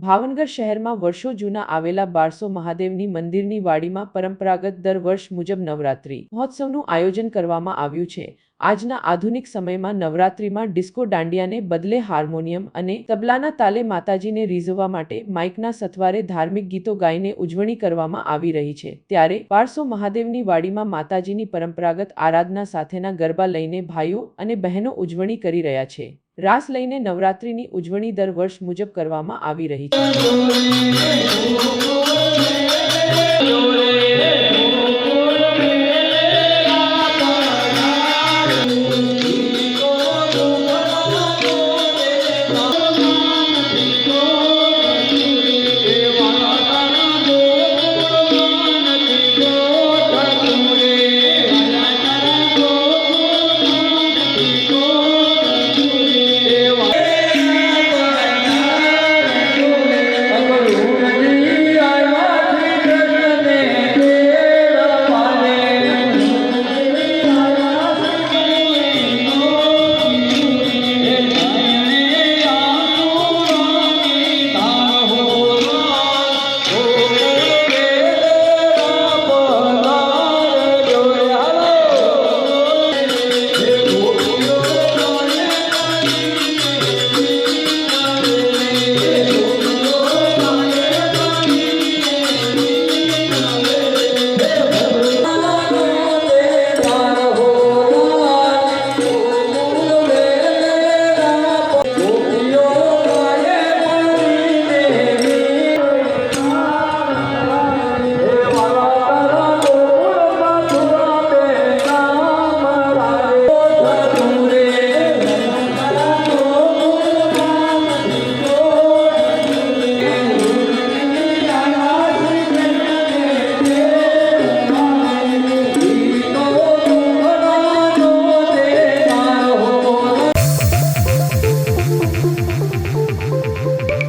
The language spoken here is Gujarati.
ભાવનગર શહેરમાં વર્ષો જૂના આવેલા બારસો મહાદેવની મંદિરની વાડીમાં પરંપરાગત દર વર્ષ મુજબ નવરાત્રી મહોત્સવનું આયોજન કરવામાં આવ્યું છે. આજના આધુનિક સમયમાં નવરાત્રીમાં ડિસ્કો દાંડિયાને બદલે હાર્મોનિયમ અને તબલાના તાલે માતાજીને રીઝવવા માટે માઇકના સથવારે ધાર્મિક ગીતો ગાઈને ઉજવણી કરવામાં આવી રહી છે. ત્યારે બારસો મહાદેવની વાડીમાં માતાજીની પરંપરાગત આરાધના સાથેના ગરબા લઈને ભાઈઓ અને બહેનો ઉજવણી કરી રહ્યા છે. રાસ લઈને નવરાત્રિની ઉજવણી દર વર્ષ મુજબ કરવામાં આવી રહી છે.